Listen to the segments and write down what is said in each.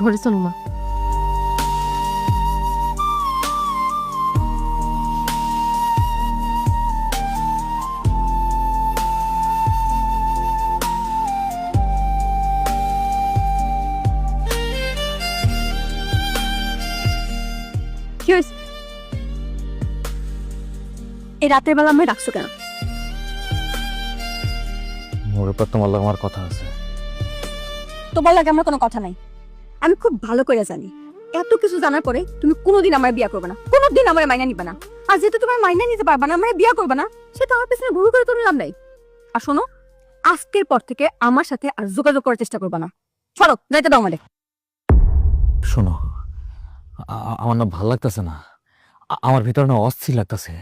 ঘরে চলো মা। কি হয়েছে? এই রাতের বেলা আমি ডাকছো কেন? মোর উপর তোমার লাগে আমার কথা আছে। তোমার লাগে আমার কোনো কথা নাই। আমি খুব ভালো করে জানি। এত কিছু জানার পরে তুমি কোনোদিন আমার বিয়া করবে না। কোনোদিন আমার মাইনা নিবে না। আর যেহেতু তোমার মাইনা নিতে পারবে না আমার বিয়া করবে না সেটা আমার পেছনে ভুল করে তুমি লাভ নাই। আর শোনো, আজকের পর থেকে আমার সাথে আর যোগাযোগ করার চেষ্টা করবে না। চলো, যাইতে দাও আমাদের। শোনো আমার না ভালো লাগতেছে না। আমার ভিতরে না অস্থির লাগতেছে।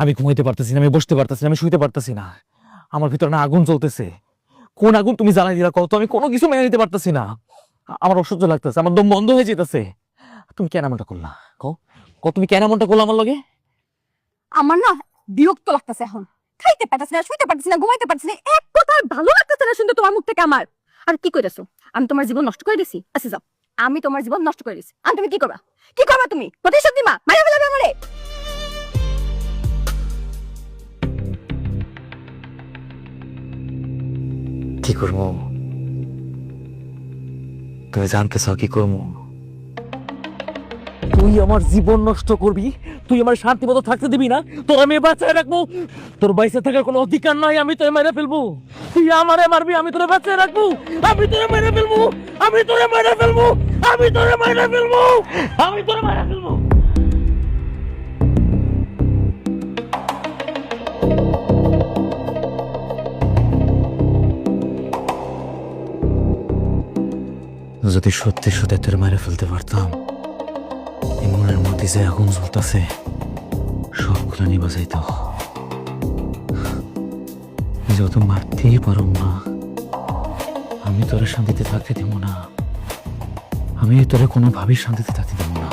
আমি ঘুমাইতে পারতেছি না, আমি বসতে পারতেছি না, আমি শুইতে পারতেছি না। আমার ভিতরে না আগুন জ্বলতেছে। কোন আগুন তুমি জ্বালাই দিলা কত আমি কোনো কিছু মেনে নিতে পারতেছি না। আমার অসহ্য লাগতেছে আমার দম বন্ধ হয়ে যেতেছে তুমি কেন এমনটা করলা? কও কও তুমি কেন এমনটা করলা আমার লগে? আমার না বিরক্ত লাগতেছে এখন। খাইতে পারতেছি না শুইতে পারতেছি না ঘুমাইতে পারতেছি না এক কথা ভালো লাগতেছে না শুনতে তোমার মুখ থেকে আমার। আর কি কইতেছো? আমি তোমার জীবন নষ্ট করে দিছি। আচ্ছা যাও আমি তোমার জীবন নষ্ট করে দিছি। আর তুমি কি করবা? কি করবা তুমি? প্রতিশোধ দিমা মারা ফেলাবে আমারে? কি করব? তুমি জানতে চাও কি করব তুই আমার জীবন নষ্ট করবি? তুই আমার শান্তি মতো থাকতে দিবি না? তোর আমি বাঁচায় রাখব। তোর বাইসে থাকার কোনো অধিকার নাই, আমি তোরে মেরে ফেলব। তুই আমারে মারবি, আমি তোরে বাঁচায় রাখব। আমি তোরে মেরে ফেলব। আমি তোরে মেরে ফেলব। আমি তোরে মেরে ফেলব। আমি তোরে মেরে ফেলব। যদি সত্যি সত্যি, তোর মেরে ফেলতে পারতাম। এই মনের মধ্যে যে আগুন জ্বলতেছে, সবগুলো নিবা যাইত। যত মারতেই পারো না, আমি তোরে শান্তিতে থাকতে দেব না। আমি তোরে কোনোভাবেই শান্তিতে থাকতে দেব না।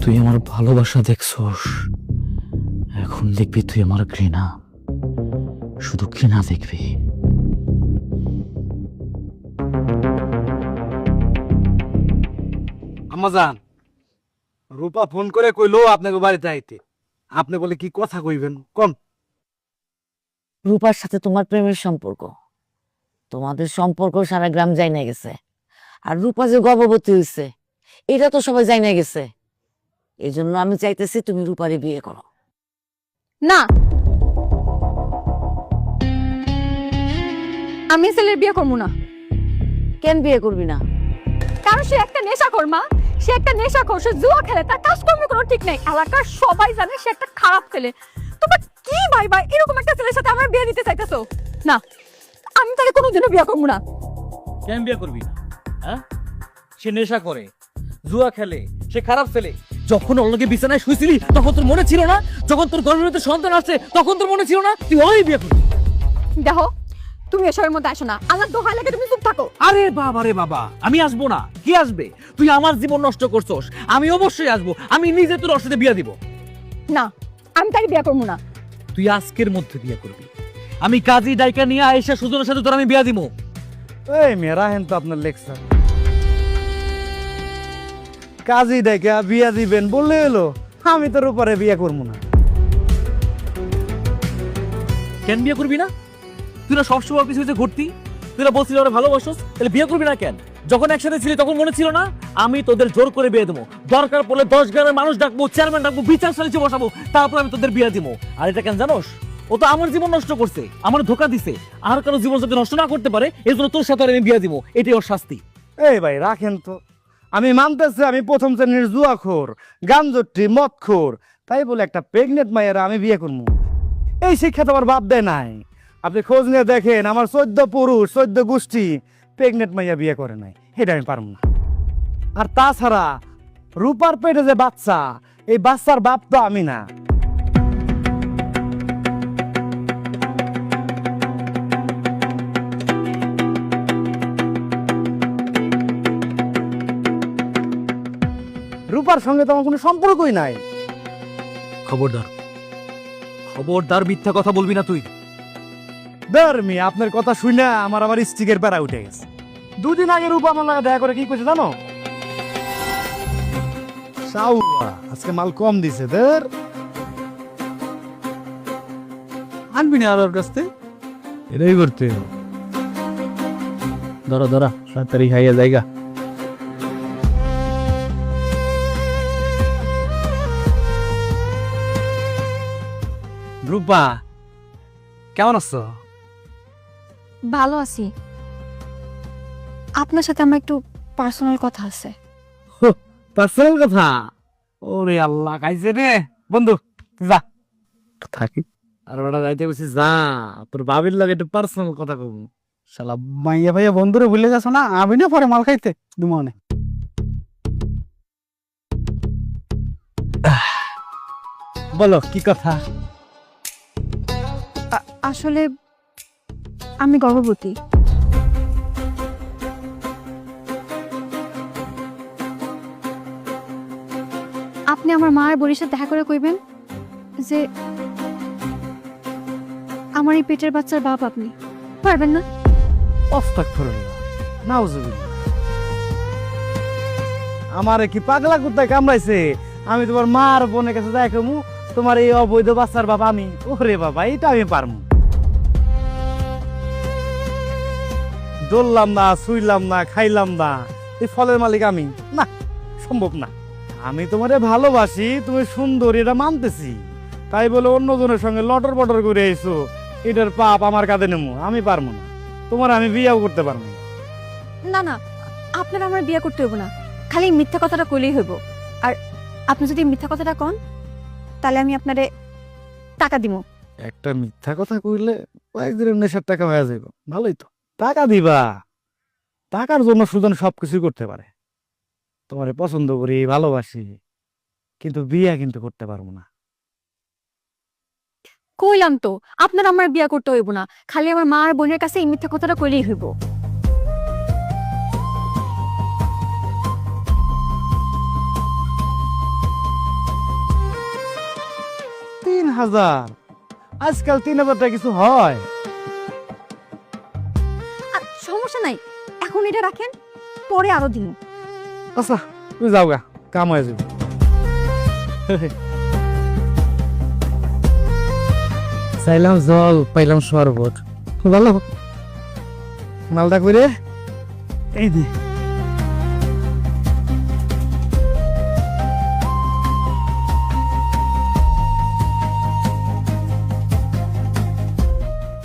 তুই আমার ভালোবাসা দেখছস, এখন দেখবি তুই আমার ঘৃণা। শুধু ঘৃণা দেখবি। আমাজান রূপা ফোন করে কইলো আপনাকে বাড়িতে আইতে। আপনি বলে কি কথা কইবেন? কম রূপার সাথে তোমার প্রেমের সম্পর্ক। তোমাদের সম্পর্ক সারা গ্রাম জাইনা গেছে। আর রূপা যে গর্ভবতী হয়েছে এটা তো সবাই জাইনা গেছে। এই জন্য আমি চাইতেছি তুমি রূপারে বিয়ে করো। না। আমি ছেলের বিয়ে করব না। কেন বিয়ে করবি না? কারণ সে একটা নেশাখোর মা। সে একটা নেশাখোর সে জুয়া খেলে তার কাজকর্ম কোনো ঠিক নেই। এলাকার সবাই জানে সে একটা খারাপ ছেলে। তোমরা কি ভাই ভাই এরকম একটা ছেলের সাথে আমার বিয়ে দিতে চাইতেছো? না আমি তাকে কোনোদিনও বিয়ে করব না। কেন বিয়ে করবি না? হ্যাঁ? সে নেশা করে জুয়া খেলে সে খারাপ ছেলে। যখন অন্যকে বিছানায় শুয়েছিলি তখন তোর মনে ছিল না? যখন তোর গর্ভের ভিতরে সন্তান আসছে তখন তোর মনে ছিল না? তুই ওই বিয়ে করবি। দেখো তুমি এসবের মধ্যে আসো না। আমার দোহাই লাগে তুমি চুপ থাকো। আরে বাবা রে বাবা আমি আসব না। কি আসবে? তুই আমার জীবন নষ্ট করছস। আমি অবশ্যই আসব। আমি নিজে তোর ওর সাথে বিয়ে দিব। না আমি তাকে বিয়ে করব না। তুই আজকের মধ্যে বিয়ে করবি। আমি কাজী ডাইকা নিয়ে আয়েশা সুজনের সাথে তোর আমি বিয়ে দিব এই মেয়েরা হেন তো আপনার লেকচার। কাজী দেখে বিয়া দিবেন বললে এলো আমি তোর উপরে বিয়ে করব না। কেন বিয়ে করবি না? তুই না সবসময় পিছু পিছু ঘুরতি? তুই না বলছিলি ওরা ভালোবাসোস? তাহলে বিয়ে করবি না কেন? যখন একসাথে ছিলি তখন মনে ছিল না? আমি তোদের জোর করে বিয়ে দেবো। দরকার পড়লে দশ গ্রামের মানুষ ডাকবো চেয়ারম্যান ডাকবো, বিচার সালিচে বসাবো, তারপর আমি তোদের বিয়ে দিব। আর এটা কেন জানোস? ও তো আমার জীবন নষ্ট করছে, আমার ধোকা দিছে। আর কারও জীবন যাতে নষ্ট না করতে পারে এই জন্য তোর সাথে আমি বিয়ে দিব। এটাই ওর শাস্তি। এই ভাই, রাখেন তো। আমি মানতেছি আমি প্রথম শ্রেণির জুয়াখোর গাঞ্জটি মদখোর। তাই বলে একটা প্রেগনেন্ট মায়েরা আমি বিয়ে করব। এই শিক্ষা তো আমার বাপ দেয় নাই। আপনি খোঁজ নিয়ে দেখেন, আমার চোদ্দ পুরুষ, চোদ্দ গোষ্ঠী প্রেগনেন্ট মাইয়া বিয়ে করে নাই। এটা আমি পারব না। আর তাছাড়া রূপার পেটে যে বাচ্চা, এই বাচ্চার বাপ তো আমি না। রূপার সঙ্গে তো আমার কোনো সম্পর্কই নাই। খবরদার। খবরদার মিথ্যা কথা বলবি না তুই। ধর্মি আপনার কথা শুনে আমার আবার স্টিকের প্যারা উঠে গেছে। দুদিন আগে রূপা আমার লাগে দেখা করে কি কইছে জানো? সাউয়া আজকে মাল কম দিছে দের আনবি না আর ওর কাছ থেকে? এটাই করতে ধরো ধরো তাড়াতাড়ি খাইয়া জায়গা রূপা কেমন আছো? ভালো আছি। আপনার সাথে আমার একটু পার্সোনাল কথা আছে। পার্সোনাল কথা? ওরে আল্লাহ খাইছে রে। বন্ধু যা। থাকি। আর ওটা যাইতে বলছি যা। তোর বাবির লাগে একটু পার্সোনাল কথা কব। শালা মাইয়া ভাইয়া বন্ধুরে ভুলে যাচ্ছ না? আমি না পরে মাল খাইতে? দুমনে। বলো কি কথা? আসলে আমি গর্ভবতী। আপনি আমার মা আর সাথে দেখা করে কইবেন যে আমার এই পেটের বাচ্চার বাপ আপনি। পারবেন না? আমারে কি পাগলা কুত্তায় কামড়াইছে? আমি তোমার মার বোনের কাছে কমু তোমার এই অবৈধ বাচ্চার বাবা আমি। ওরে বাবা এটা আমি পারমু। দৌড়লাম না শুইলাম না খাইলাম না। এই ফলের মালিক আমি। না সম্ভব না। আমি তোমারে ভালোবাসি তুমি সুন্দর এটা মানতেছি। তাই বলে অন্যজনের সঙ্গে লটর বটর করে আইছো এটার পাপ আমার কাঁধে নেমো আমি পারব না। তোমার আমি বিয়েও করতে পারব না। না না আপনার আমার বিয়ে করতে হইব না। খালি মিথ্যা কথাটা কইলেই হইব। আর আপনি যদি মিথ্যা কথাটা কন তাহলে আমি আপনারে টাকা দিব একটা মিথ্যা কথা কইলে কয়েকদিনের নেশার টাকা হয়ে যাইব। ভালোই তো। টাকা দিবা। টাকার জন্য সুজন সব সবকিছু করতে পারে। তোমারে পছন্দ করি ভালোবাসি কিন্তু বিয়া কিন্তু করতে পারব না। কইলাম তো আপনার আমার বিয়ে করতে হইব না। খালি আমার মা আর বোনের কাছে এই মিথ্যা কথাটা কইলেই হইব। তিন হাজার। আজকাল তিন হাজার টাকা কিছু হয়। এখন এটা রাখেন পরে আরও দিন। আচ্ছা তুই যাও গা কাম হয়ে যাবে। চাইলাম জল পাইলাম শরবত। ভালো। মালটা করে এই দে।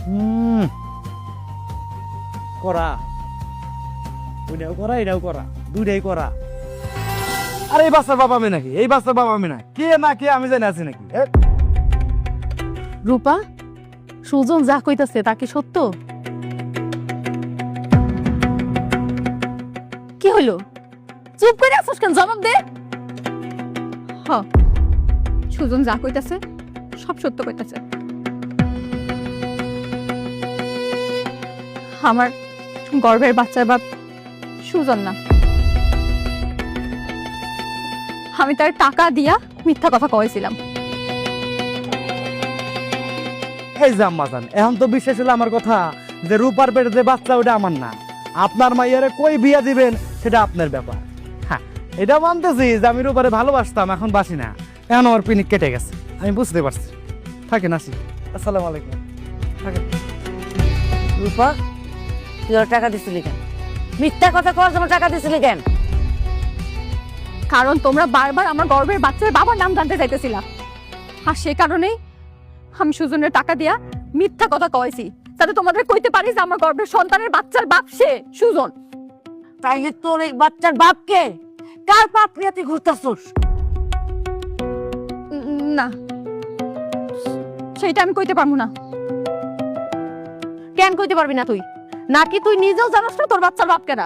হুম। করা। করা এটাও করা করা। এই বাচ্চার বাবা নাকি, এই বাচ্চার বাবা কে না কে আমি জানি আছি নাকি রূপা, সুজন যা কইতাছে তা কি সত্য? কি হলো চুপ করে আসছিস কেন, জবাব দে। হ। সুজন যা কইতাছে, সব সত্য কইতাছে। আমার গর্ভের বাচ্চার বাপ সুজন না। আমি তার টাকা দিয়া মিথ্যা কথা কয়েছিলাম। এই যে আম্মাজান এখন তো বিশ্বাস হলো আমার কথা যে রূপার পেটে যে বাচ্চা ওটা আমার না। আপনার মাইয়ারে কই বিয়া দিবেন সেটা আপনার ব্যাপার। হ্যাঁ এটা মানতেছি যে আমি রূপারে ভালোবাসতাম এখন বাসি না। এখন আমার পিনিক কেটে গেছে। আমি বুঝতে পারছি। থাকেন আসি। আসসালামু আলাইকুম। থাকেন। রূপা তুই টাকা দিছিলি কেন? মিথ্যা কথা কওয়ার জন্য টাকা দিছিলি কেন? কারণ তোমরা বারবার আমার গর্বের বাচ্চার বাবার নাম জানতে চাইতেছিলা। আর সে কারণেই আমি সুজনের টাকা দিয়া মিথ্যা কথা কয়েছি তাতে তোমাদের কইতে পারি যে আমার গর্বের সন্তানের বাচ্চার বাপ সে সুজন। তাইলে তোর এই বাচ্চার বাপকে কার পাপ নিয়ে তুই ঘুরতাছস? না সেইটা আমি কইতে পারব না। কেন কইতে পারবি না তুই? নাকি তুই নিজেও জানাস না তোর বাচ্চার বাপ কেনা?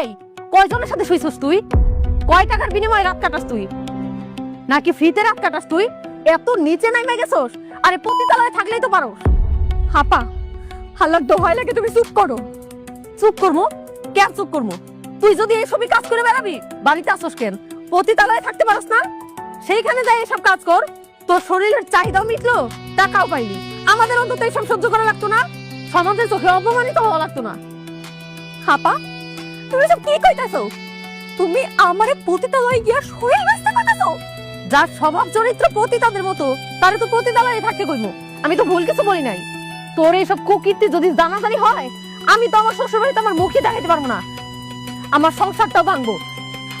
এই, কয়জনের সাথে শুইছস তুই? কয় টাকার বিনিময়ে রাত কাটাস তুই? নাকি ফ্রিতে রাত কাটাস তুই? এত নিচে নাইমে গেছস? আরে পতিতালয়ে থাকলেই তো পারো হাপা, হাল্লার দোহাই লাগে তুমি চুপ করো। চুপ করব কেন চুপ করব তুই যদি এইসবই কাজ করে বেড়াবি, বাড়িতে আসস কেন? পতিতালয়ে থাকতে পারস না? সেইখানে যাই এসব কাজ কর। তোর শরীরের চাহিদাও মিটলো, টাকাও পাইলি। আমাদের অন্তত এইসব সহ্য করা লাগতো না? সমাজের চোখে অপমানিত হওয়া লাগতো না। হাপা, তুমি সব কি কইতাছো? তুমি আমারে পতিতালয়ে গিয়া শরীর ব্যস্ত করতেছো? যার স্বভাব চরিত্র পতিতাদের মতো, তারে তো পতিতালয়ে থাকতে কইবো আমি তো ভুল কিছু বলি নাই। তোর এইসব কুকীর্তি যদি জানাজানি হয়, আমি তো আমার শ্বশুর বাড়িতে আমার মুখে দেখাইতে পারব না। আমার সংসারটাও ভাঙবো।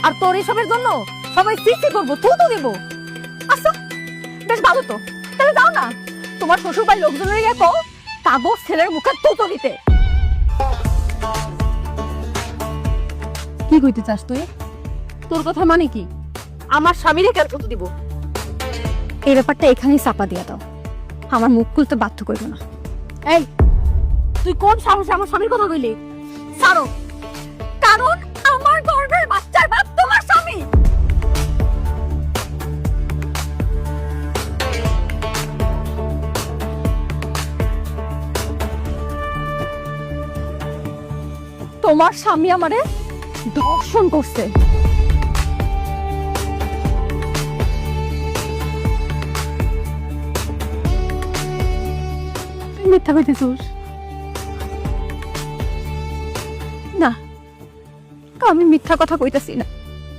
আর তোর এইসবের জন্য সবাই সৃষ্টি করব তু তো দেবো। আচ্ছা বেশ ভালো তো। তাহলে দাও না। তোমার শ্বশুর বাড়ির লোকজনের গিয়ে কো কাগজ ছেলের মুখে তুতো দিতে। কি কইতে চাস তুই? তোর কথা মানে কি? আমার স্বামীরে কেন থুতু দিব? এই ব্যাপারটা এখানেই চাপা দিয়ে দাও। আমার মুখ খুলতে বাধ্য করবে না। এই তুই কোন সাহসে আমার স্বামীর কথা কইলি? ছাড়ো। কারণ আমার গর্ভের বাচ্চার বাপ তোমার স্বামী আমারে ধর্ষণ করছে। মিথ্যা না, আমি মিথ্যা কথা কইতাছি না।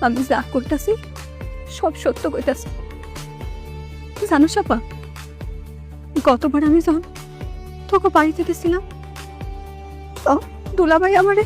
আমি যা কইতাছি, সব সত্য কইতাছি। জানো সাপা গতবার আমি যখন তোকে বাড়িতে গেছিলাম তো দুলাভাই আমারে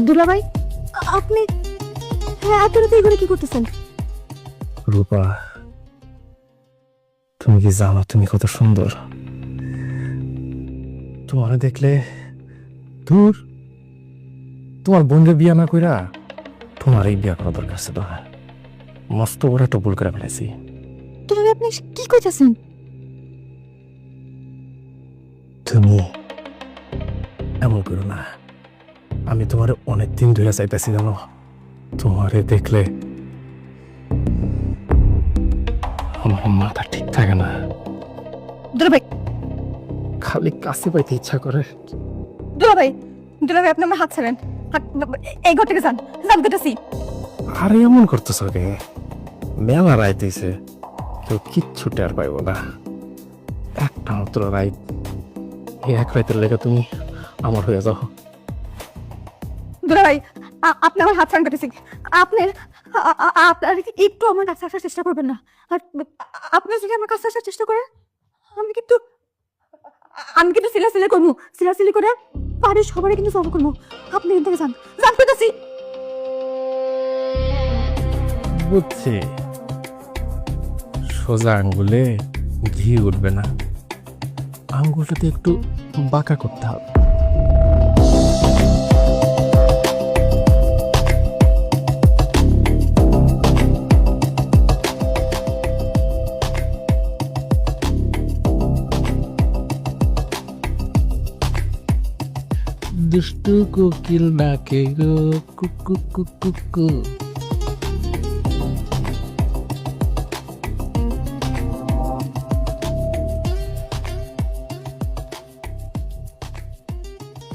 দুলাভাই আপনি হ্যাঁ এত রাতে এগুলো কি করতেছেন? রূপা তুমি কি জানো তুমি কত সুন্দর? তোমার দেখলে দূর। তোমার বোনকে বিয়া না কইরা তোমার এই বিয়া করা দরকার ছিল। মস্ত বড় একটা ভুল করে ফেলেছি। দুলাভাই আপনি কি কইতাছেন? তুমি এমন করো না। আমি তোমার অনেক দিন ধরে চাইতেছি জানো? তোমারে দেখলে আমার মাথা ঠিক থাকে না। দুলাভাই। খালি কাছে পাইতে ইচ্ছা করে। দুলাভাই দুলাভাই আপনি আমার হাত ছাড়েন। এই ঘর থেকে যান যান কইতাছি আরে এমন করতেছ কে? মেলা রাইত কেউ কিচ্ছু টের পাইব না। একটা মাত্র রাইত। এই এক রাইতের লেগে তুমি আমার হয়ে যাও। দুলাভাই আপনি আমার হাত ছাড়েন কইতাছি আপনি আ- আ- আপনার একটু আমার কাছে আসার চেষ্টা করবেন না। আর আপনি যদি আমার কাছে আসার চেষ্টা করেন, আমি কিন্তু আমি কিন্তু সিলা সিলা করব। সিলা সিলি করে বাড়ির সবারই কিন্তু ফলো করব। আপনি এখান থেকে যান। যান বুঝছি। সোজা আঙ্গুলে ঘি উঠবে না। আঙ্গুলটাতে একটু বাঁকা করতে হবে। দুষ্টু কোকিল ডাকে গো কুকু কুকু কু।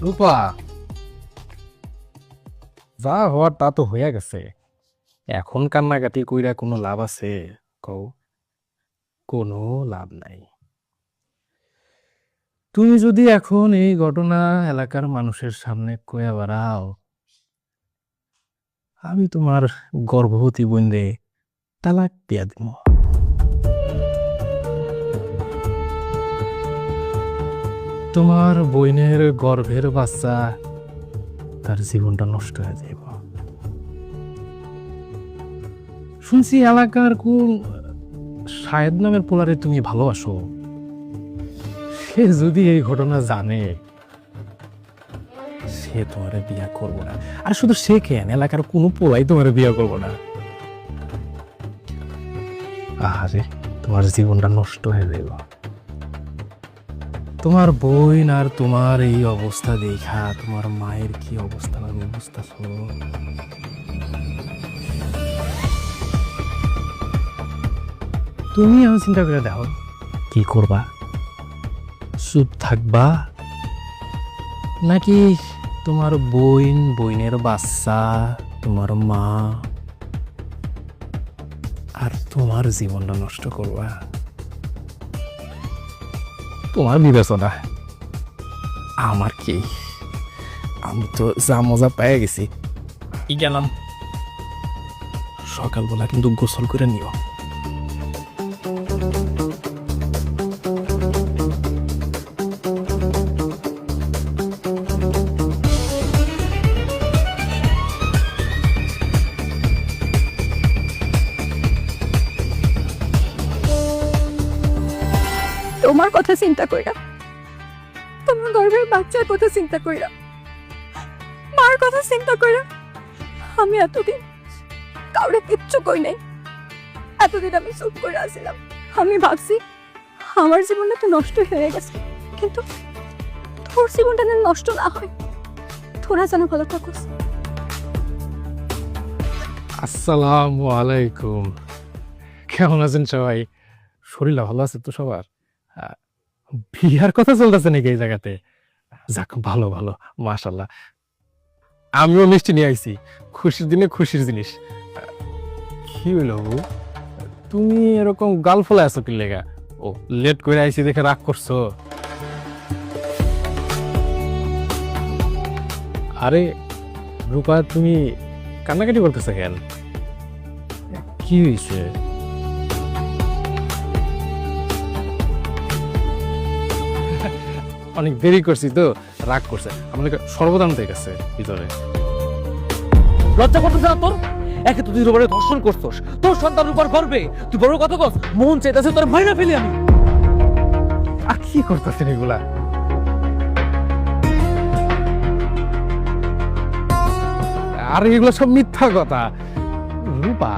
রূপা, যা হওয়ার তা তো হয়ে গেছে। এখন কান্নাকাটি কইরা কোনো লাভ আছে? কও, কোনো লাভ নাই। তুমি যদি এখন এই ঘটনা এলাকার মানুষের সামনে কয়ে বেড়াও, আমি তোমার গর্ভবতী বোনরে তালাক দিয়া দিব। তোমার বইনের গর্ভের বাচ্চা তার জীবনটা নষ্ট হয়ে যাইব। শুনছি এলাকার কোন শাহেদ নামের পোলারে তুমি ভালোবাসো। সে যদি এই ঘটনা জানে, সে তোমার বিয়া করব না। আর শুধু সে কেন এলাকার কোনো পোলাই তোমার বিয়া করব না। আরে তোমার জীবনটা নষ্ট হয়ে যাইব। তোমার বোন আর তোমার এই অবস্থা দেখা, তোমার মায়ের কি অবস্থা হবে বুঝতেছো? তুমি আমি চিন্তা করে দেখো। কি করবা? চুপ থাকবা? নাকি তোমার বইন বইনের বাচ্চা তোমার মা? আর তোমার জীবনটা নষ্ট করবা? তোমার বিবেচনা। আমার কি? আমি তো যা মজা পেয়ে গেছি। ই গেলাম। সকালবেলা কিন্তু গোসল করে নিও। কথা চিন্তা কইরা। তোমার গর্ভের বাচ্চার কথা চিন্তা কইরা। মার কথা চিন্তা কইরা আমি এতদিন কাউরে কিচ্ছু কই নাই। এতদিন আমি চুপ করে আসছিলাম আমি ভাবছি আমার জীবনটা তো নষ্ট হয়ে গেছে। কিন্তু তোর জীবনটা যেন নষ্ট না হয়, তোরা যেন ভালো থাকুস। আসসালামু আলাইকুম। কেমন আছেন সবাই? শরীর ভালো আছে তো সবার? বিয়ার কথা চলতেছে নাকি এই জায়গাতে? যাক, ভালো ভালো মাশাল্লাহ আমিও মিষ্টি নিয়ে আইছি। খুশির দিনে খুশির জিনিস। কি হইল তুমি এরকম গাল ফলে আছো কি লেগা? ও, লেট করে আইছি দেখে রাগ করছ। আরে, রূপা, তুমি কান্নাকাটি করতেছে কেন? কি হয়েছে অনেক দেরি করছি তো রাগ করছে। আমাদের সর্বদান হয়ে গেছে ভিতরে লজ্জা করতেছে না তোর? একে তুই রূপারে ধর্ষণ করছস। তোর সন্তান রূপার গর্বে তুই বড় কথা কস মন চাইতেছে তোর মাইনা ফেলি আমি। আর কি করতেছেন এগুলা? আর এগুলো সব মিথ্যা কথা। রূপা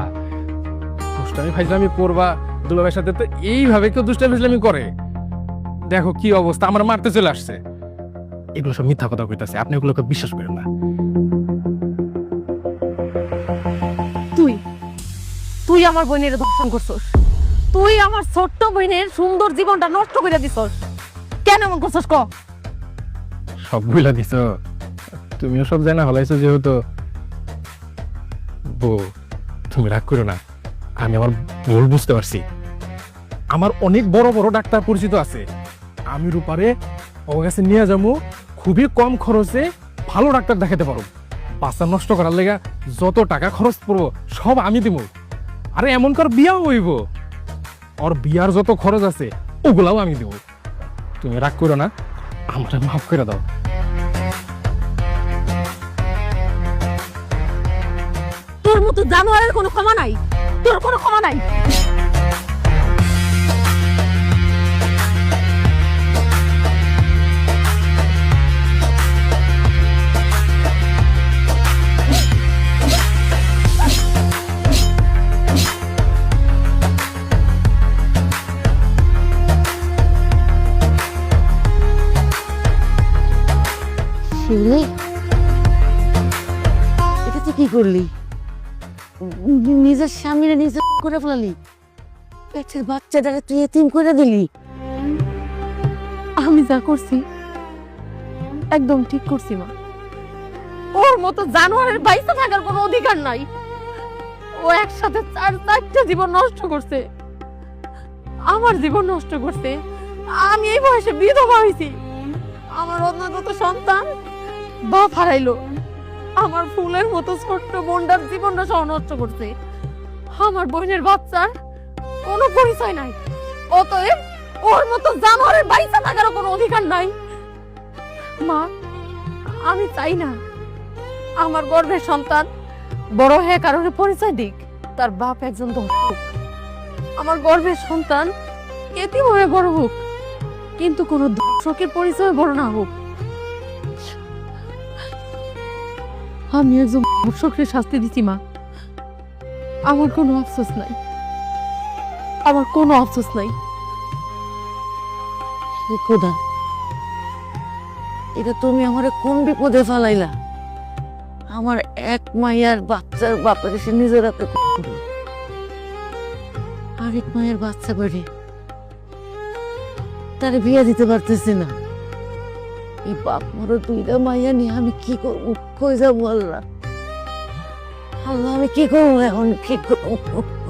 দুষ্টামি ফাইজলামি করবা দুলাভাইয়ের সাথে তো এইভাবে কেউ দুষ্টামি ফাইজলামি করে। দেখো কি অবস্থা আমার মারতে চলে আসছে। এগুলো সব মিথ্যা কথা কইতাছে আপনি এগুলোকে বিশ্বাস করেন না। তুই তুই আমার বোনের ধর্ষণ করছস। তুই আমার ছোট্ট বোনের সুন্দর জীবনটা নষ্ট করে দিছস। কেন এমন করছস ক? সব বুঝলা দিছ তুমিও সব জানা হলাইছো যেহেতু। বউ তুমি রাগ করো না আমি আমার ভুল বুঝতে পারছি। আমার অনেক বড় বড় ডাক্তার পরিচিত আছে। আমি রূপারে ওর কাছে নিয়ে যাব। খুবই কম খরচে ভালো ডাক্তার দেখাতে পারো। বাচ্চা নষ্ট করার লেগা যত টাকা খরচ পড়ব, সব আমি দিব। আরে এমন কর বিয়াও হইব? ওর বিয়ার যত খরচ আছে, ওগুলাও আমি দেব। তুমি রাগ করো না, আমার মাফ করে দাও। তোর মতো জানোয়ারের কোনো ক্ষমা নাই। তোর কোনো ক্ষমা নাই। করলি? নিজের স্বামীরে নিজে করে ফেলালি। পেটের বাচ্চাটারে তুই এতিম করে দিলি। আমি যা করছি, একদম ঠিক করছি মা। ওর মতো জানোয়ারের বাইসে থাকার কোনো অধিকার নাই। ও একসাথে চার চারটা জীবন নষ্ট করছে। আমার জীবন নষ্ট করছে। আমি এই বয়সে বিধবা হয়েছি। আমার অন্যগত সন্তান বাপ হারাইলো। আমার ফুলের মতো ছোট্ট বোনটার জীবনটা সহ করছে। আমার বোনের বাচ্চার কোনো পরিচয় নাই। অতএব ওর মতো জানোয়ারের বাইসা থাকারও কোনো অধিকার নাই। মা, আমি চাই না আমার গর্ভের সন্তান বড় হয়ে কারণে পরিচয় দিক, তার বাপ একজন দর্শক আমার গর্ভের সন্তান এতিম হয়ে বড় হোক, কিন্তু কোনো দর্শকের পরিচয় বড় না হোক। আমি একজন দর্শকের শাস্তি দিচ্ছি মা। আমার কোনো আফসোস নাই। আমার কোনো আফসোস নাই। খোদা, এটা তুমি আমারে কোন বিপদে ফেলাইলা? আমার এক মাইয়ার বাচ্চার বাপের সে নিজের হাতে আরেক মায়ের বাচ্চা বেড়ে। তারে বিয়ে দিতে পারতেছি না। এই বাপ মরো দুইটা মাইয়া নিয়ে আমি কি করব? কই যাব আল্লাহ আমি কি করব এখন? কি করব?